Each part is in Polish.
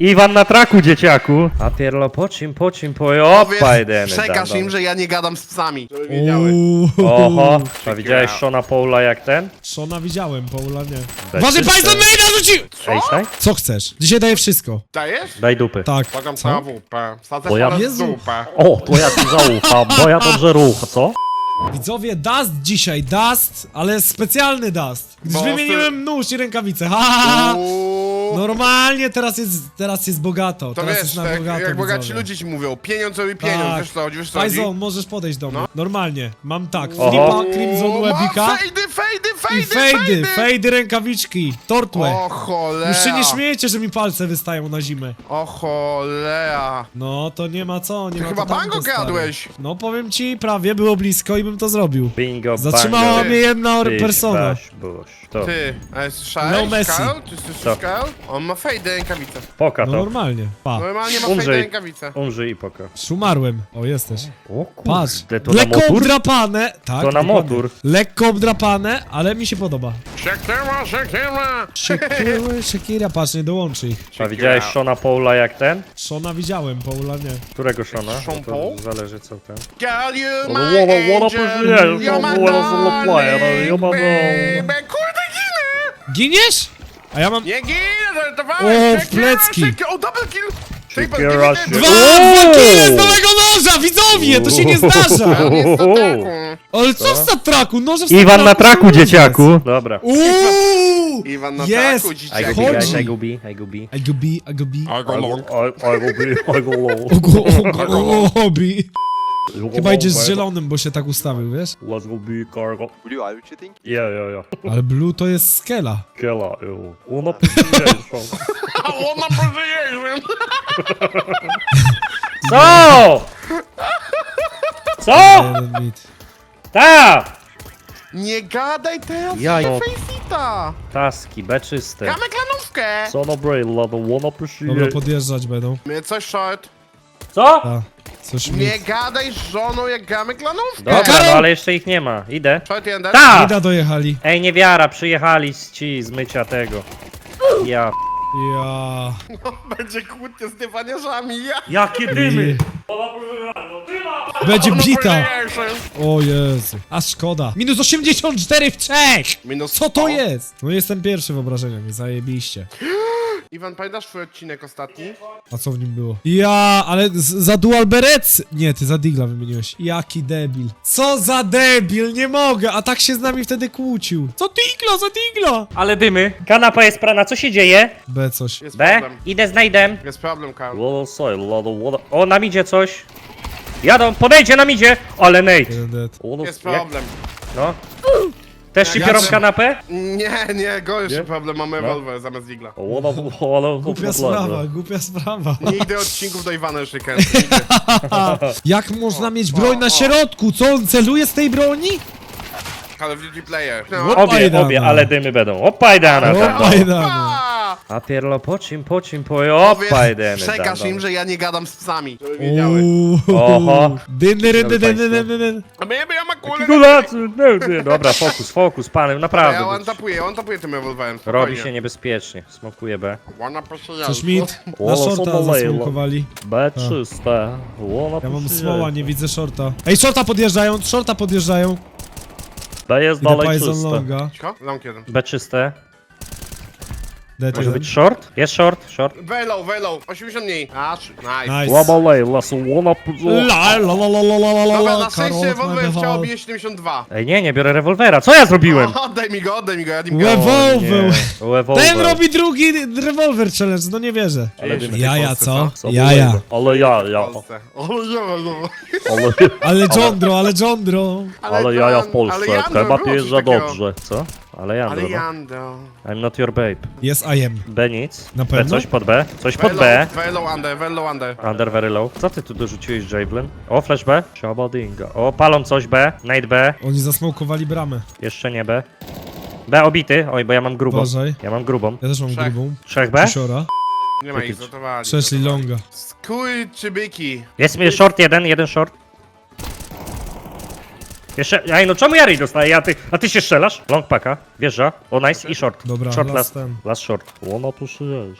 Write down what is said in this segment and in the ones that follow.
Iwan na traku, dzieciaku. A pierlo, po czym, po czym, po opa jedziemy. Przekaż im, że ja nie gadam z psami. Żeby wiedziały. Oho, a widziałeś Shona Paula jak ten? Szona widziałem, Paula nie. Waży czyste. Python Maida rzucił! Ej, staj? Co chcesz? Dzisiaj daję wszystko. Dajesz? Daj dupy. Tak. Na WP. Sadzę Bo ja-. Jezu. dupę. O, to ja ci zaufam, bo ja dobrze rucha, co? Widzowie, Dust dzisiaj, Dust, ale specjalny Dust. Gdyż Bo wymieniłem nóż i rękawice. Ha, ha, ha. Uuu. Normalnie teraz jest, teraz jest bogato. To teraz wiesz, jest na tak, bogato, jak bogaci widzowie. ludzie ci mówią, pieniądz robi pieniądz, Tak. wiesz co chodzi, wiesz co chodzi? Fajzon, możesz podejść do mnie. No. Normalnie. Mam tak, Oho. flipa, Crimson ma Fejdy, fejdy, i fejdy, fejdy, fejdy rękawiczki, tortłe. O cholera. Już się nie śmiejecie, że mi palce wystają na zimę. O cholera. No, to nie ma co, nie Ty ma chyba to tamto, bango stary. kradłeś. No, powiem ci, prawie było blisko i bym to zrobił. Bingo, Zatrzymała bango. mnie jedna persona. To, Ty, a jest? No Messi. Karol? Ty słyszysz Co? Karol? On ma fejdę rękawicę. poka No to. normalnie. Pa. Normalnie ma Umrzyj. fejdę rękawicę. Umrzyj i poka. Umarłem. O, jesteś. O Patrz. kurde, to na Lekko motor? obdrapane. Tak, To na dokładnie. motor. Lekko obdrapane, ale mi się podoba. Shakira, Shakira. Shakira, Shakira, patrz, nie dołączy ich. A widziałeś Shona Paula jak ten? Shona widziałem, Paula nie. Którego Shona? Sean to Paul? Zależy co ten. Girl, you my wanna- wanna angel. pursue, You're my solo player, darling, my baby. Kurde, ginę! Giniesz? A ja mam... Nie ginę. O, Shakira, plecki. O, double kill. Dwa, dwa kile z nowego noża, widzowie, to się nie zdarza. Ale co z traku? Noże w Iwan na traku dzieciaku. Dobra. Uuu! Iwan na Jest. taku, I go be. I go be, I go be. I go be, I go be. I go long. I, I go be, I go low. Ogo, ogo, obi. Chyba go idziesz z zielonym, bo się tak ustawił, wiesz? Let's go be cargo. Blue, are you cheating? Yeah, yeah, yeah. Ale blue to jest skela. Kiela, ew. Una appreciation. One appreciation. Co? Co? Jeden. Ta! Nie gadaj teraz, Ja- ja Faceita. Taski, B czyste. Gramy klanówkę. Son of Braille, love, one Dobra, appreciation. podjeżdżać będą. Mnie coś short. Co? A, coś Nie mit. gadaj z żoną, jak gramy klanówkę. Dobra, no ale jeszcze ich nie ma. Idę. Short jeden. Ta! Mida dojechali. Ej, niewiara, przyjechali z ci z mycia tego. Ja. Ja. Będzie kłótnie z dywanierzami. Ja. Jakie I... Będzie bita. O Jezu. A szkoda. Minus 84 w Czech! Minus Co to 100. jest? No jestem pierwszy w obrażeniach, nie zajebiście. Iwan, pamiętasz twój odcinek ostatni? A co w nim było? Ja, ale z, za dual berets. Nie, ty za Digla wymieniłeś. Jaki debil. Co za debil, nie mogę, a tak się z nami wtedy kłócił. Co Digla, za Digla? Ale dymy. Kanapa jest prana, co się dzieje? B coś. Jest B? problem. Idę, znajdę. Jest problem, Karl. Soy. O, nam idzie coś. Jadą, podejdzie, nam idzie. Ale Nate. Jeden dead. Lolo, Jest jak- problem. No. Też ci Ja biorą czy- kanapę? Nie, nie, gorszy Nie? problem, mamy No. rewolwer zamiast digla. Lolo, lolo, Głupia sprawa, głupia sprawa. Nigdy odcinków do Iwana nie nigdy. Jak można mieć o, broń na o. środku? Co, on celuje z tej broni? Call of Duty player. What? Obie, Opajdana. obie, ale dymy będą. Opajdana No, tam. A pierlo, po czym, po czym, po Powiedz, opajdemy. Przekaż tam, im, że ja nie gadam z psami. Żeby wiedziały. Uuu. Oho. Dyn, dyn, dyn, dyn, Państwo. dyn, dyn, dyn. A my, ja mam kulę. Nie, Dobra, fokus, fokus, panem, naprawdę. Ja on tapuje, on tapuje tym rewolwerem. Robi się niebezpiecznie. Smokuje B. Posiedziała. Coś mit. Na shorta zasmokowali. B czyste. Łona Ja mam smoła, nie widzę shorta. Ej, shorta podjeżdżają, shorta podjeżdżają. B jest Idę dalej Python czyste. longa. Cicho? Long jeden. B czyste. Dead Może jeden. być short? Jest short, short. Velo, velo. 80 mniej. A, trzy. nice. Nice. Łabalej, lasu, łona puszuje. La, la, la, la, la, la, la, la, Dobra, la, na szczęście Knevel. chciał bije 72. Ej, nie, nie biorę rewolwera. Co ja zrobiłem? O, Oddaj mi go, oddaj mi go, ja nim Rewolwer. Rewolwer. Ten robi drugi rewolwer challenge, no nie wierzę. Ale dymy. Jaja, co? Co Jaja. Ale ja, ja. O, ja, no. Ale, Ale Jondro, ale Jondro. ale jaja w Ale Polsce. Jandro, Chyba było za takiego. dobrze. Co? Ale Jandro, Ale no. Jando. I'm not your babe. Jest I am. B nic. Na B pewno? coś pod B. Coś pod Velo, B. velo under, velo under. Under very low. Co ty tu dorzuciłeś, Javelin? O, flash B. Shabadinga. O, palą coś B. Nate B. Oni zasmokowali bramę. Jeszcze nie B. B obity. Oj, bo ja mam grubą. Uważaj. Ja mam grubą. Ja też mam Trzech. grubą. Trzech B? Siora. Nie ma ich, zotowali. Przeszli longa. Skuj czy byki? Jest mi short jeden, jeden short. Jeszcze, ej no czemu ja dostaję, a ty, a ty się strzelasz? Long paka, wjeżdża, o nice i short. Dobra, short last last, ten. last short. Łona tu szyjesz.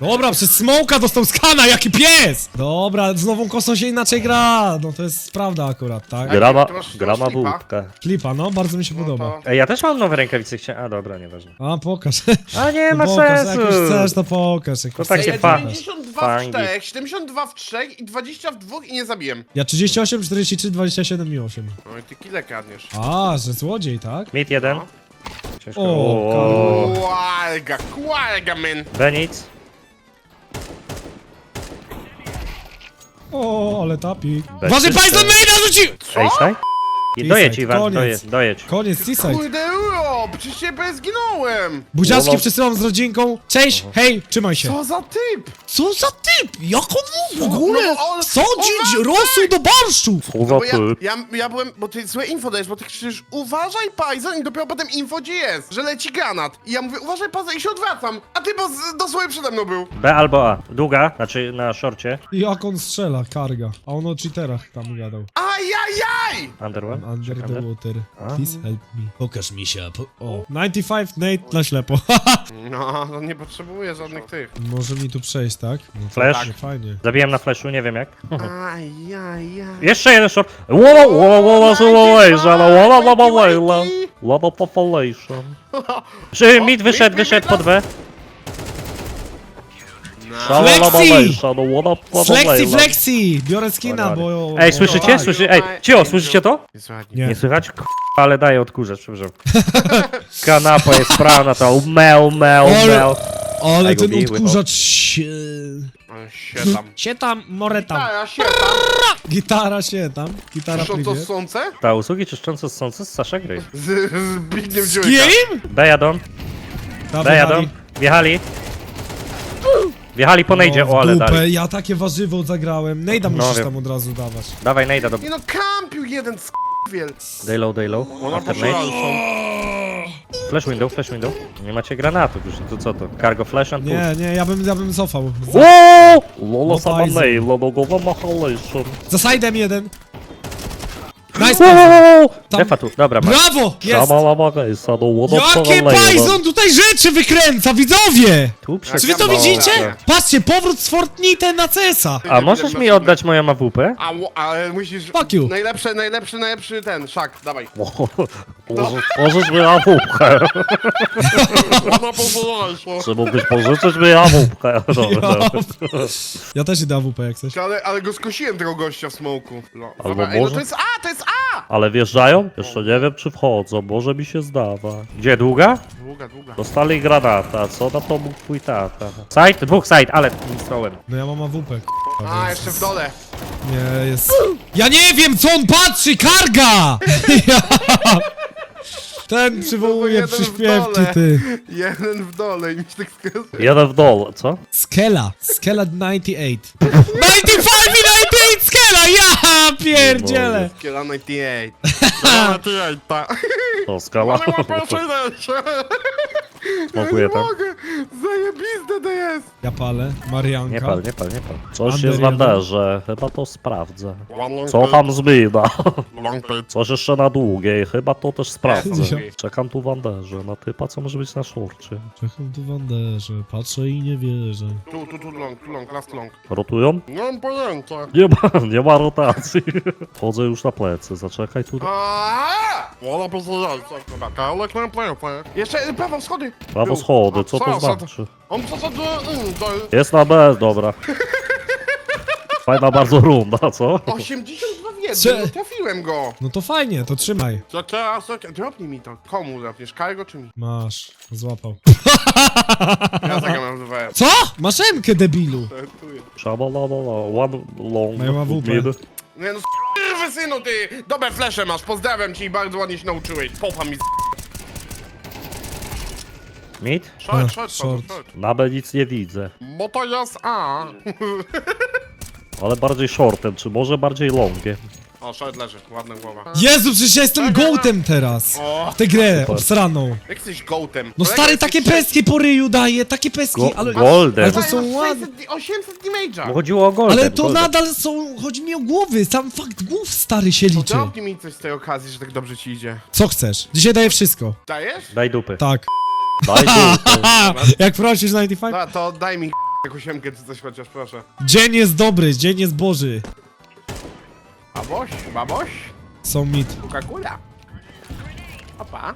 Dobra, przez smoka dostał skana, jaki pies! Dobra, z nową kosą się inaczej gra. No to jest prawda akurat, tak? Gra- Grama, Ty masz- grama masz flipa? wódka. Klipa, no, bardzo mi się No podoba. to... Ej, ja też mam nowe rękawice, chciałem... A dobra, nieważne. A, pokaż. A nie ma No pokaż, sensu! Jak już chcesz, to pokaż. Jak już tak chcesz, się Ja to fa- pokaż. 92 Fangi. w 4, 72 w 3 i 20 w 2 i nie zabiłem. Ja 38, 43, 27 i 8. No i ty kile kradniesz. A, że złodziej, tak? Mid jeden. No. Ciężko. O, O, Kłalga, kłalga, men. Benic. O, ale tapi. Uważaj, Python no maina rzucił! Ej. I Seaside, dojedź, Iwan, koniec. dojedź, dojedź. Koniec, Seaside. Kurde, uro, przecież się bez zginąłem. Buziaczki Łowo. przesyłam z rodzinką. Cześć, hej, trzymaj się. Co za typ? Co za typ? Jak on w ogóle No, on- wsadzić on- rosół do barszczu? Co No bo ja, ja, ja byłem, bo ty złe info dajesz, bo ty krzyczysz uważaj Pajzon i dopiero potem info gdzie jest, że leci granat. I ja mówię uważaj Pajzon i się odwracam, a ty bo z, dosłownie przede mną był. B albo A. Długa, znaczy na szorcie. Jak on strzela, karga. A on o cheaterach tam gadał. Ajajaj! Under I'm under the water. Please help me. Pokaż mi się. Po... O. 95 Nate na ślepo. No, no nie potrzebuję żadnych tych. Może mi tu przejść, tak? No, Flash? fajnie, Fajnie. Na flashu, nie wiem jak. Aj, ja, ja. Jeszcze jeden short. Łowa, łowa, łowa, zolejsza, łowa, łowa, łowa, łowa, population. Czy mid wyszedł, wyszedł pod B? No. Flexi! Flexi, flexi! Biorę skina, bo... Ej, słyszycie? Tak. Słyszy... Ej, Cio, słyszycie no. to? Nie, Nie słychać? K***, ale daję odkurzacz, przepraszam. Kanapa jest prawna, to meł, meł, meł. Ale ten odkurzacz się... Sietam. Sietam, moretam. Gitara sietam. Gitara sietam. Gitara Czyszczące sące? Ta, usługi czyszczące sące z Sasha Gry. Z, z Bigiem Z kim? Dajadon. Dajadon. Wjechali. Wjechali. Po nejdzie, w o ale dupę, dali. ja takie warzywo zagrałem. Nejda musisz wiem. tam od razu dawać. Dawaj nejda do... Nie no, kampił jeden skurwiel. Day low, day low. Ona Alternate. poszła. Flash window, flash window. Nie macie granatów już, to co to? Cargo flash and push. Nie, nie, ja bym, ja bym cofał. Oooo! Lola No sama Poison. nail, logowa mahallation. Za side'em jeden. Nice! Tam- Defa tu, dobra, masz. Brawo! Jest! No Jakie Python tutaj rzeczy wykręca, widzowie! Tu Czy wy to widzicie? Patrzcie, powrót z Fortnite na CS-a. A możesz mi oddać moją AWP? A, ale musisz... Fuck you. Najlepszy, najlepszy, najlepszy ten, szak, dawaj. Możesz, mi AWP. Ona. Czy mógłbyś pożyczyć mi AWP? Dobra. Ja też idę AWP jak coś. Ale, ale go skosiłem tego gościa w smoku. No, Albo dobra, ej, no może- to jest A, to jest! Ale wjeżdżają? Jeszcze nie wiem czy wchodzą, może mi się zdawa. Gdzie, długa? Długa, długa. Dostali granata, co na to mógł twój tata? Side? Dwóch side, ale stołem. No ja mam AWP. k***a, A, więc- jeszcze w dole. Nie, jest... Ja nie wiem, co on patrzy! Karga! Ja... Ten przywołuje jeden w przyśpiewki, dole. ty. Jeden w dole i mi się tak skojarzy. Jeden w dole, co? Skela. Skela 98. 95 i 98 skilla, ja pierdzielę! Kiela 98. Dobra, ty jajta. O, skala. Ale łapał przede się. Smakuje Nie tam. mogę. Zajebiste jest. Ja palę. Marianka. Nie pal, nie pal, nie pal. Coś Under jest jeden. Anderze, chyba to sprawdzę. Co tam zmina? Coś jeszcze na długiej, chyba to też sprawdzę. Czekam tu w Anderze, na typa co może być na szorcie. Czekam tu w Anderze, patrzę i nie wierzę. Tu, tu, tu long, tu long, last long. Rotują? Nie mam pojęcia. Nie ma, nie ma rotacji. Chodzę już na plecy, zaczekaj tu. Aaaa! Wola. Dobra, klem, klem, klem. Jeszcze prawo schody. Prawo schody, co to znaczy? On co co do... mm, do... Jest na B, dobra. Fajna bardzo runda, co? 82 w jednym, no trafiłem go. No to fajnie, to trzymaj. Co teraz, co... Dropnij mi to. Komu dropniesz? Kargo czy mi? Masz, złapał. Ja zagram w. Co? Masz debilu. Żartuję. Szabalala, one long, Mają AWP. mid. Nie no, s***wy synu ty! Dobre flesze masz, pozdrawiam cię i bardzo ładnie się nauczyłeś. Popa mi z... Mid? Short, short, short. short, short. Na B nic nie widzę. Bo to jest A. Ale bardziej shortem, czy może bardziej longiem? O, short leży, ładna głowa. Jezu, przecież ja jestem gołtem teraz. O, W tę grę, Super. obsraną. jak jesteś gołtem? No stary, takie peski po ryju daje, takie peski, Go- ale... golden. Ale to są 600 ładne. 800 damage'a. Bo chodziło o golden. Ale to golden. nadal są, chodzi mi o głowy, sam fakt głów stary się To liczy. dropnij mi coś z tej okazji, że tak dobrze ci idzie. Co chcesz? Dzisiaj daję wszystko. Dajesz? Daj dupy. Tak. Daj dupy. Jak prosisz 95? Dobra, to daj mi jakąś siemkę czy coś chociaż, proszę. Dzień jest dobry, dzień jest boży. Baboś, baboś, Są mit, Coca-Cola. Opa.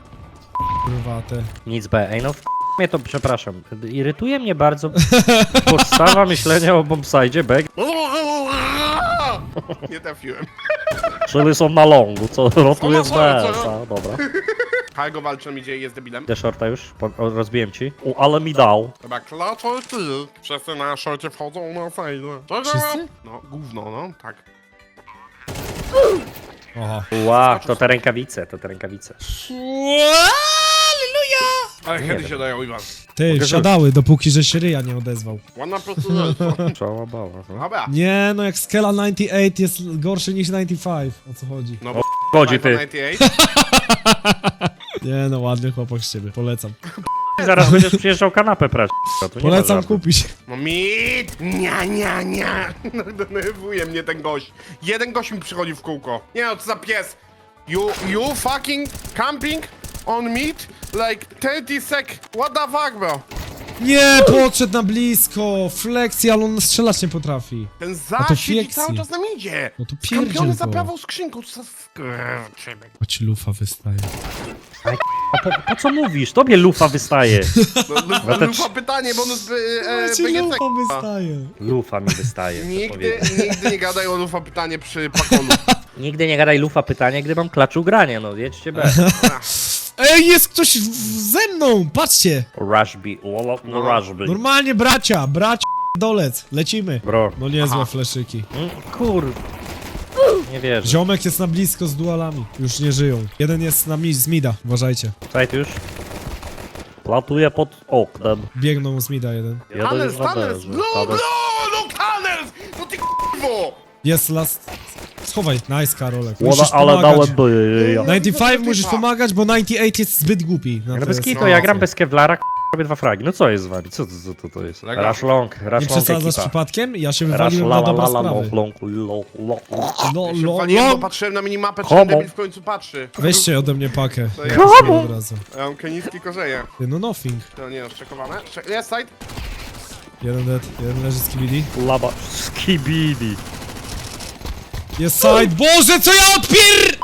kurwa te. Nic B. Ej no w mnie to, przepraszam, irytuje mnie bardzo postawa myślenia o bombsite B, Nie trafiłem. czyli są na longu, co rotuje z a, Dobra. Hargo walczy mi idzie i jest debilem. Idę shorta już, po, rozbiłem ci. U, ale mi dał. Chyba klacz ty. Wszyscy na szorcie wchodzą na fajne. Wszyscy? No, gówno, no, tak. Oha. Ła, to te rękawice, to te rękawice. Halleluja! Ale Nie kiedy wiem. się dają Iwan? Ty, Mogę wsiadały, dopóki że się ryja nie odezwał. Ładna procedura. Czoła bała. No. Dobra. Nie, no jak skala 98 jest gorszy niż 95. O co chodzi? No bo Chodzi ty. 98. Nie no, ładny chłopak z ciebie, polecam. Zaraz będziesz przyjeżdżał kanapę prać. To tu nie ma Polecam żartu. kupić. No mit! Nia, nia, nia! No, Denerwuje mnie ten gość. Jeden gość mi przychodzi w kółko. Nie no, co za pies. You, you fucking camping on meat? Like 30 sec. What the fuck, bro? Nie, podszedł na blisko. Flexi, ale on strzelać nie potrafi. Ten to za siedzi fieksy. cały czas nam idzie. No to Skampiony pierdziel za go. prawą skrzynką. Co za skurczybyk. Choć lufa wystaje. A po, po co mówisz? Tobie lufa wystaje. No, No no, lufa pytanie, bo on jest e, Choć BGC. lufa wystaje. Lufa mi wystaje. Nigdy, powiedzieć. nigdy nie gadaj o lufa pytanie przy pakolu. Nigdy nie gadaj lufa pytanie, gdy mam klacz ugranie, no jedźcie B. Ej, jest ktoś w- ze mną, patrzcie. Rushby, lolo, no Rushby. Normalnie bracia, bracia, dolec, lecimy. Bro. No niezłe Aha. fleszyki. Mm, Kur... Nie wierzę. Ziomek jest na blisko z dualami. Już nie żyją. Jeden jest na mi z mida, uważajcie. Sajt już. Latuje pod oknem. Biegną z mida jeden. Jeden Tunnels, jest na. No, no, Tunnels. no, tunnels! No ty k***wo! Jest last... Schowaj. Nice, Karolek. Łoda, Musisz ale pomagać. dałem by. Ja. 95 musisz pomagać, bo 98 jest zbyt głupi. na Ja tę bez kitu, ja gram bez Kevlara, k- robię dwa fragi. No co jest z wami? Co to, co to, to jest? Lega. Rush long, rush Nie long przesadzasz ekipa. przypadkiem? Ja się Rush wywaliłem la na la la la sprawy. long, long, long, long. No, Ja się lo, waliłem, bo lo. patrzyłem na minimapę, czy Homo. ten debil w końcu patrzy. Weźcie ode mnie pakę. To ja- Komu? Od razu. Ja mam keniski korzeje. Ty, No nothing. To nie, szczekowane. Sze- Jest side. Jeden dead, jeden leży z KBD. Laba, skibidi. Jest side. Boże, co ja odpier...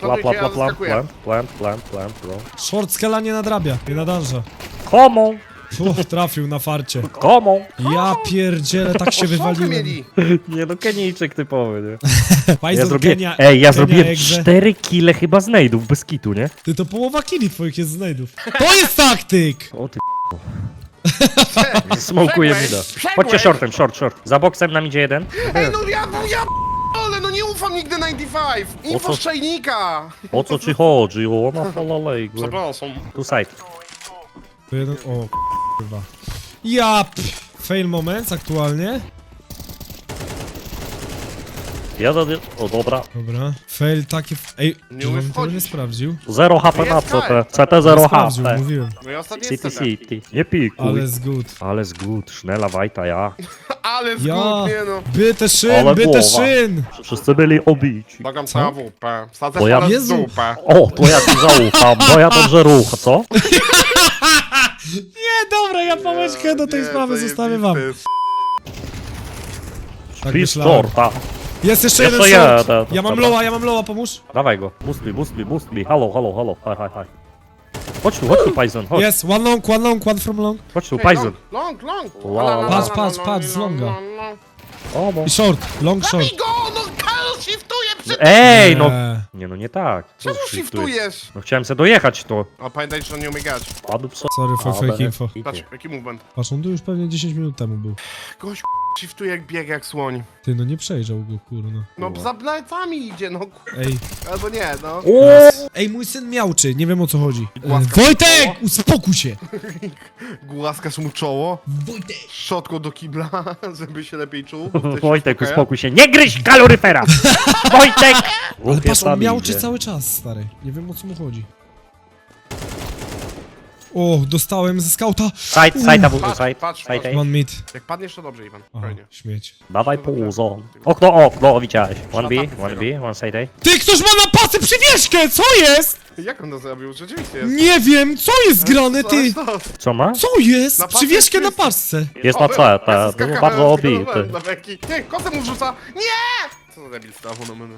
Pla, pla, ja pla, pla, zaskakuję. plant, plant, plant, plant, bro. Short skala nie nadrabia, nie nadarza. Komu? Uff, trafił na farcie. Komu? Ja pierdzielę, tak się wywaliłem. mieli. Nie no, Kenijczyk typowy, nie? Pajzon, Ja zrobiłem, Kenia, ej, ja Kenia zrobiłem Egze. 4 kile chyba znajdów bez kitu, nie? Ty to połowa kili twoich jest znajdów. To jest taktyk! O ty Smokuje mi da. Przegłeś! Chodźcie shortem, short, short. Za boksem nam idzie jeden. Ej, no ja, no ja no nie ufam nigdy 95. Info co? z czajnika. O co ci chodzi? O, na falalej. Przepraszam. Tu side. To jeden, o kurwa. Ja. Fail moments aktualnie. Jeden, o dobra. Dobra. Fail takie... Ej, Nie czy on tego nie wchodzić. sprawdził? Zero HP na CT. CT zero sprawdził, HP. mówiłem. No i ostatni City jest CT. City. Nie pikuj. Ale z good. Ale z good. Sznela Wajta, ja. Ale Ja... zgód, nie no. Byte szyn, Ale byte głowa. szyn! Wszyscy byli obici. Bagam Co? całą WP. Wsadzę Bo ja- ja... Jezu. dupę. O, to ja ci zaufam, bo ja dobrze ruch, co? Nie, dobra, ja pałeczkę do tej Nie, sprawy zostawię wam. jest. Tak Pis myślałem. shorta. Jest jeszcze Jeszcze jeden short. jeden, Ja mam dobra. loa, ja mam loa, pomóż. Dawaj go. Boost me, boost me, boost me. Halo, halo, halo. Hi, hi, hi. Chodź tu, chodź tu, Pajzon, chodź. Jest, one long, one long, one from long. Chodź tu, Pajzon. Long, long, long. Wow. Patrz, patrz, patrz, z longa. la, la. O, bo... I short, long short. Zabij go, no Karol shiftuje Ej, no. Eee. Nie no, nie tak. Co Czemu shiftujesz? No chciałem se dojechać to. A pamiętaj, że on nie umie grać. Padł pso. Sorry for fake info. Patrz, jaki movement. Patrz, on tu już pewnie 10 minut temu był. Gość shiftuje jak bieg, jak słoń. Ty, no nie przejrzał go, kurno. No za plecami idzie, no ku- Ej. albo nie, no. O! Ej, mój syn miałczy, nie wiem o co chodzi. E, Głaska Wojtek! Uspokój się! Głaskasz mu czoło, Wojtek! szczotką do kibla, żeby się lepiej czuł. Wojtek, uspokój się. Nie gryź kaloryfera! Wojtek! Ale patrz, on miałczy idzie. cały czas, stary. Nie wiem o co mu chodzi. O, dostałem ze skauta. Side, side, double, side, patrz, side, patrz. A. One mid. Jak padniesz, to dobrze, Iwan. Aha, Fajnie. śmieć. Dawaj półzo. Okno, okno, widziałeś. One B, one B, one side A. Ty, ktoś ma na pasy przywieszkę, co jest? Jak on to zrobił? Rzeczywiście jest. Nie wiem, co jest grane, ty? Co- ma? Co jest? Na pasy Przywieszkę na jest- pasce. Jest na. C, te, skakałem, był bardzo obity. Ty, kosem mu rzuca. Nie! Co za debil stawu na mnie.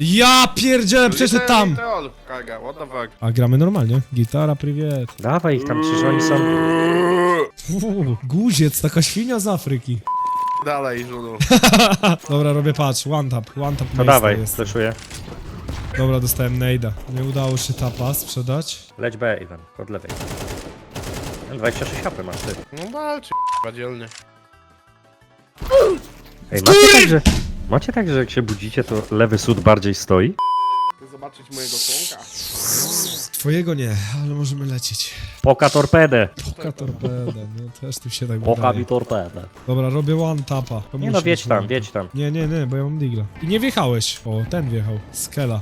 Ja pierdzielę, przeszedł tam. Literal. Kaga, what the fuck. A gramy normalnie. Gitara, prywiet. Dawaj ich tam, przecież oni są... Uuu, guziec, taka świnia z Afryki. Dalej, żulu. Dobra, robię patrz, one tap, one tap No miejsce dawaj, jest. fleszuję. Dobra, dostałem nade'a. Nie udało się tapa sprzedać. Leć B, Iwan, od lewej. 26 HP masz, ty. No walczy, k***a, dzielnie. Ej, macie tak, że... Macie tak, że jak się budzicie, to lewy sód bardziej stoi? Chcę zobaczyć mojego słonka. Twojego nie, ale możemy lecieć. Poka torpedę. Poka torpeda, no też tu się tak Poka wydaje. mi torpedę. Dobra, robię one tapa. Nie no, być wiedź tam, wiedź tap. tam. Nie, nie, nie, bo ja mam digla. I nie wjechałeś. O, ten wjechał. Skela.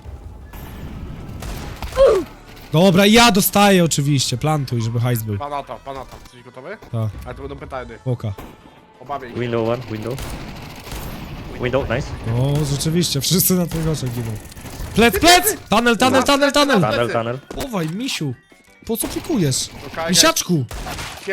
Dobra, ja dostaję oczywiście. Plantuj, żeby hajs był. Panata, panata. Jesteś gotowy? Ta, Ale to będą petardy. poka. Obawiaj się. Window one, window. Window, nice. O, rzeczywiście, wszyscy na tych oczach giną. Plec, plec! Tunnel, tunnel, tunnel, tunnel! Tunnel, tunnel. Chowaj, misiu. Po co pikujesz? Misiaczku!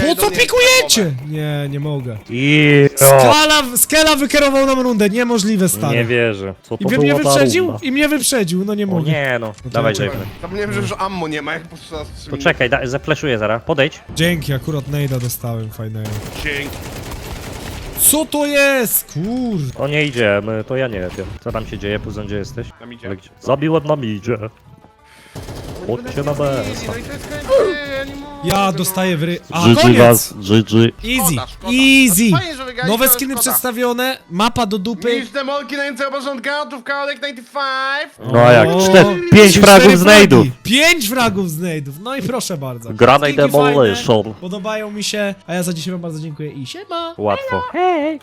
Po co pikujecie? Nie, nie mogę. I Skala, Skela wykierował nam rundę, niemożliwe stary. Nie wierzę. Co to I mnie była ta wyprzedził? runda? I mnie wyprzedził, no nie O mogę. nie no, to dawaj ja Javen. gotowe. Zapomniałem, że już ammo nie ma, jak po prostu To czekaj, da, zefleszuję zaraz. Podejdź. Dzięki, akurat Nejda dostałem fajnego. Dzięki. Co to jest? Kur... To nie idziemy, to ja nie wiem. Co tam się dzieje, Puzon, gdzie jesteś? Tam idzie. Ale gdzie? Zabiłem na midzie. Chodźcie na B. No i to jest koniec, ja dostaję w ry... A, GG koniec! was, GG. Easy, Szkoda, szkoda. easy! No fajnie, że wygraliśmy, Nowe ale skiny szkoda. przedstawione, mapa do dupy. Niż demolki na NC obożątka, tu w Kalek 95. No a jak? O, Cztery, pięć cztery fragów fragi. znajdów. Pięć fragów znajdów, no i proszę bardzo. Granate Skinki fajne, Demolition. Podobają mi się, a ja za dzisiaj wam bardzo dziękuję i siema! Łatwo. Hej!